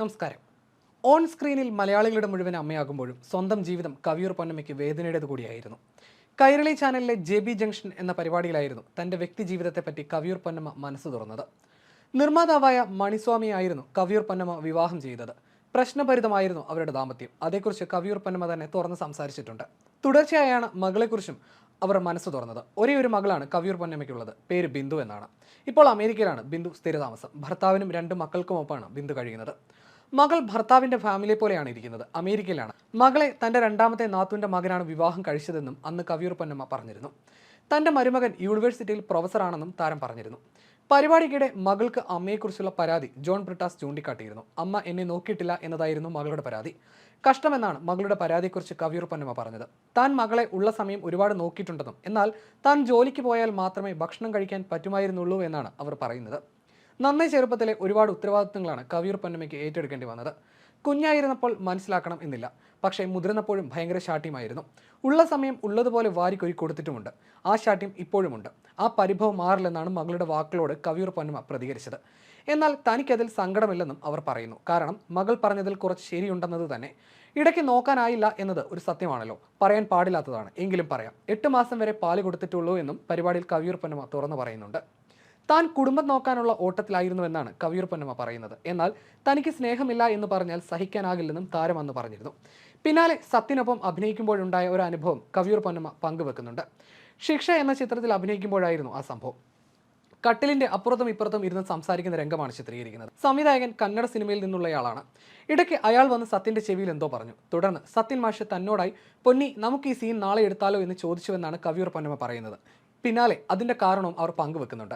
നമസ്കാരം. ഓൺ സ്ക്രീനിൽ മലയാളികളുടെ മുഴുവൻ അമ്മയാകുമ്പോഴും സ്വന്തം ജീവിതം കവിയൂർ പൊന്നമ്മയ്ക്ക് വേദനയുടേത് കൂടിയായിരുന്നു. കൈരളി ചാനലിലെ ജെ ബി ജംഗ്ഷൻ എന്ന പരിപാടിയിലായിരുന്നു തന്റെ വ്യക്തി ജീവിതത്തെപ്പറ്റി കവിയൂർ പൊന്നമ്മ മനസ്സ് തുറന്നത്. നിർമ്മാതാവായ മണിസ്വാമിയായിരുന്നു കവിയൂർ പൊന്നമ്മ വിവാഹം ചെയ്തത്. പ്രശ്നഭരിതമായിരുന്നു അവരുടെ ദാമ്പത്യം. അതേക്കുറിച്ച് കവിയൂർ പൊന്നമ്മ തന്നെ തുറന്ന് സംസാരിച്ചിട്ടുണ്ട്. തുടർച്ചയായാണ് മകളെക്കുറിച്ചും അവർ മനസ്സ് തുറന്നത്. ഒരേ ഒരു മകളാണ് കവിയൂർ പൊന്നമ്മയ്ക്കുള്ളത്. പേര് ബിന്ദു എന്നാണ്. ഇപ്പോൾ അമേരിക്കയിലാണ് ബിന്ദു സ്ഥിരതാമസം. ഭർത്താവിനും രണ്ട് മക്കൾക്കുമൊപ്പമാണ് ബിന്ദു കഴിയുന്നത്. മകൾ ഭർത്താവിന്റെ ഫാമിലിയെ പോലെയാണ് ഇരിക്കുന്നത് അമേരിക്കയിലാണ്. മകളെ തന്റെ രണ്ടാമത്തെ നാത്തുവിന്റെ മകനാണ് വിവാഹം കഴിച്ചതെന്നും അന്ന് കവിയൂർ പൊന്നമ്മ പറഞ്ഞിരുന്നു. തന്റെ മരുമകൻ യൂണിവേഴ്സിറ്റിയിൽ പ്രൊഫസറാണെന്നും താരം പറഞ്ഞിരുന്നു. പരിപാടിക്കിടെ മകൾക്ക് അമ്മയെക്കുറിച്ചുള്ള പരാതി ജോൺ ബ്രിട്ടാസ് ചൂണ്ടിക്കാട്ടിയിരുന്നു. അമ്മ എന്നെ നോക്കിയിട്ടില്ല എന്നതായിരുന്നു മകളുടെ പരാതി. കഷ്ടമെന്നാണ് മകളുടെ പരാതിയെക്കുറിച്ച് കവിയൂർ പൊന്നമ്മ പറഞ്ഞത്. താൻ മകളെ ഉള്ള സമയം ഒരുപാട് നോക്കിയിട്ടുണ്ടെന്നും എന്നാൽ താൻ ജോലിക്ക് പോയാൽ മാത്രമേ ഭക്ഷണം കഴിക്കാൻ പറ്റുമായിരുന്നുള്ളൂ എന്നാണ് അവർ പറയുന്നത്. നന്നേ ചെറുപ്പത്തിലെ ഒരുപാട് ഉത്തരവാദിത്തങ്ങളാണ് കവിയൂർ പൊന്നമ്മയ്ക്ക് ഏറ്റെടുക്കേണ്ടി വന്നത്. കുഞ്ഞായിരുന്നപ്പോൾ മനസ്സിലാക്കണം എന്നില്ല. പക്ഷേ മുതിർന്നപ്പോഴും ഭയങ്കര ശാഠ്യമായിരുന്നു. ഉള്ള സമയം ഉള്ളതുപോലെ വാരിക്കൊരി കൊടുത്തിട്ടുമുണ്ട്. ആ ശാഠ്യം ഇപ്പോഴുമുണ്ട്. ആ പരിഭവം മാറില്ലെന്നാണ് മകളുടെ വാക്കുകളോട് കവിയൂർ പൊന്നമ്മ പ്രതികരിച്ചത്. എന്നാൽ തനിക്കതിൽ സങ്കടമില്ലെന്നും അവർ പറയുന്നു. കാരണം മകൾ പറഞ്ഞതിൽ കുറച്ച് ശരിയുണ്ടെന്നത് തന്നെ. ഇടയ്ക്ക് നോക്കാനായില്ല എന്നത് ഒരു സത്യമാണല്ലോ. പറയാൻ പാടില്ലാത്തതാണ്. എങ്കിലും പറയാം. എട്ട് മാസം വരെ പാൽ കൊടുത്തിട്ടുള്ളൂ എന്നും പരിപാടിയിൽ കവിയൂർ പൊന്നമ്മ തുറന്നു പറയുന്നുണ്ട്. താൻ കുടുംബം നോക്കാനുള്ള ഓട്ടത്തിലായിരുന്നുവെന്നാണ് കവിയൂർ പൊന്നമ്മ പറയുന്നത്. എന്നാൽ തനിക്ക് സ്നേഹമില്ല എന്ന് പറഞ്ഞാൽ സഹിക്കാനാകില്ലെന്നും താരം അന്ന് പറഞ്ഞിരുന്നു. പിന്നാലെ സത്യനൊപ്പം അഭിനയിക്കുമ്പോഴുണ്ടായ ഒരു അനുഭവം കവിയൂർ പൊന്നമ്മ പങ്കുവെക്കുന്നുണ്ട്. ശിക്ഷ എന്ന ചിത്രത്തിൽ അഭിനയിക്കുമ്പോഴായിരുന്നു ആ സംഭവം. കട്ടിലിന്റെ അപ്പുറത്തും ഇപ്പുറത്തും ഇരുന്ന് സംസാരിക്കുന്ന രംഗമാണ് ചിത്രീകരിക്കുന്നത്. സംവിധായകൻ കന്നഡ സിനിമയിൽ നിന്നുള്ളയാളാണ്. ഇടയ്ക്ക് അയാൾ വന്ന് സത്യന്റെ ചെവിയിൽ എന്തോ പറഞ്ഞു. തുടർന്ന് സത്യൻ മാഷ് തന്നോടായി പൊന്നി നമുക്ക് ഈ സീൻ നാളെ എടുത്താലോ എന്ന് ചോദിച്ചുവെന്നാണ് കവിയൂർ പൊന്നമ്മ പറയുന്നത്. പിന്നാലെ അതിന്റെ കാരണവും അവർ പങ്കുവെക്കുന്നുണ്ട്.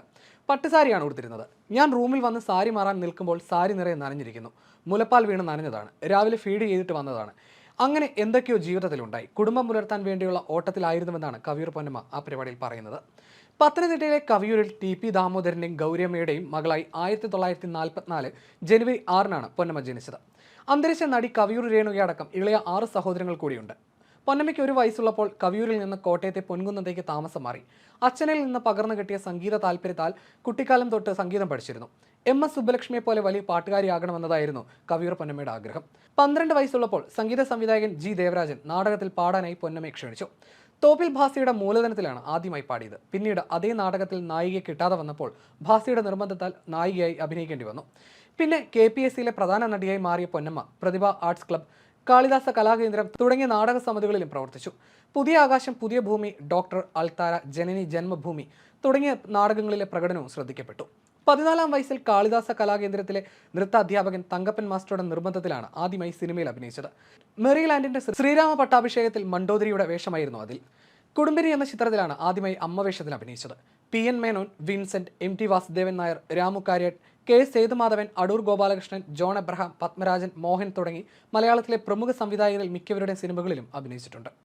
പട്ടുസാരിയാണ് ഉടുത്തിരുന്നത്. ഞാൻ റൂമിൽ വന്ന് സാരി മാറാൻ നിൽക്കുമ്പോൾ സാരി നിറയെ നനഞ്ഞിരിക്കുന്നു. മുലപ്പാൽ വീണ് നനഞ്ഞതാണ്. രാവിലെ ഫീഡ് ചെയ്തിട്ട് വന്നതാണ്. അങ്ങനെ എന്തൊക്കെയോ ജീവിതത്തിലുണ്ടായി. കുടുംബം പുലർത്താൻ വേണ്ടിയുള്ള ഓട്ടത്തിലായിരുന്നുവെന്നാണ് കവിയൂർ പൊന്നമ്മ ആ പരിപാടിയിൽ പറയുന്നത്. പത്തനംതിട്ടയിലെ കവിയൂരിൽ ടി പി ദാമോദരന്റെയും ഗൗരിയമ്മയുടെയും മകളായി ആയിരത്തി തൊള്ളായിരത്തി നാൽപ്പത്തിനാല് ജനുവരി ആറിനാണ് പൊന്നമ്മ ജനിച്ചത്. അന്തരിച്ച നടി കവിയൂർ രേണുകയടക്കം ഇളയ ആറ് സഹോദരങ്ങൾ കൂടിയുണ്ട്. പൊന്നമ്മയ്ക്ക് ഒരു വയസ്സുള്ളപ്പോൾ കവിയൂരിൽ നിന്ന് കോട്ടയത്തെ പൊൻകുന്നത്തേക്ക് താമസം മാറി. അച്ഛനിൽ നിന്ന് പകർന്നു കിട്ടിയ സംഗീത താല്പര്യത്താൽ കുട്ടിക്കാലം തൊട്ട് സംഗീതം പഠിച്ചിരുന്നു. എം എസ് സുബ്ബലക്ഷ്മിയെ പോലെ വലിയ പാട്ടുകാരിയാകണമെന്നതായിരുന്നു കവിയൂർ പൊന്നമ്മയുടെ ആഗ്രഹം. പന്ത്രണ്ട് വയസ്സുള്ളപ്പോൾ സംഗീത സംവിധായകൻ ജി ദേവരാജൻ നാടകത്തിൽ പാടാനായി പൊന്നമ്മയെ ക്ഷണിച്ചു. തോപ്പിൽ ഭാസിയുടെ മൂലധനത്തിലാണ് ആദ്യമായി പാടിയത്. പിന്നീട് അതേ നാടകത്തിൽ നായികയെ കിട്ടാതെ വന്നപ്പോൾ ഭാസിയുടെ നിർബന്ധത്താൽ നായികയായി അഭിനയിക്കേണ്ടി വന്നു. പിന്നെ കെ പി എസ് സിയിലെ പ്രധാന നടിയായി മാറിയ പൊന്നമ്മ പ്രതിഭ ആർട്സ് ക്ലബ് കാളിദാസ കലാകേന്ദ്രം തുടങ്ങിയ നാടക സമിതികളിലും പ്രവർത്തിച്ചു. പുതിയ ആകാശം പുതിയ ഭൂമി ഡോക്ടർ അൾത്താര ജനനി ജന്മഭൂമി തുടങ്ങിയ നാടകങ്ങളിലെ പ്രകടനവും ശ്രദ്ധിക്കപ്പെട്ടു. പതിനാലാം വയസ്സിൽ കാളിദാസ കലാകേന്ദ്രത്തിലെ നൃത്ത അധ്യാപകൻ തങ്കപ്പൻ മാസ്റ്ററുടെ നിർബന്ധത്തിലാണ് ആദ്യമായി സിനിമയിൽ അഭിനയിച്ചത്. മെറിലാൻഡിന്റെ ശ്രീരാമ പട്ടാഭിഷേകത്തിൽ മണ്ടോദരിയുടെ വേഷമായിരുന്നു അതിൽ. കുടുംബിനി എന്ന ചിത്രത്തിലാണ് ആദ്യമായി അമ്മവേഷത്തിൽ അഭിനയിച്ചത്. P. N. Menon Vincent M. T. Vasudevan Nair Ramu Kariat K Sethumadhavan Adoor Gopalakrishnan John Abraham Padmarajan Mohan തുടങ്ങി മലയാളത്തിലെ പ്രമുഖ സംവിധായകരിൽ മിക്കവരുടെ സിനിമകളിലും അഭിനയിച്ചിട്ടുണ്ട്.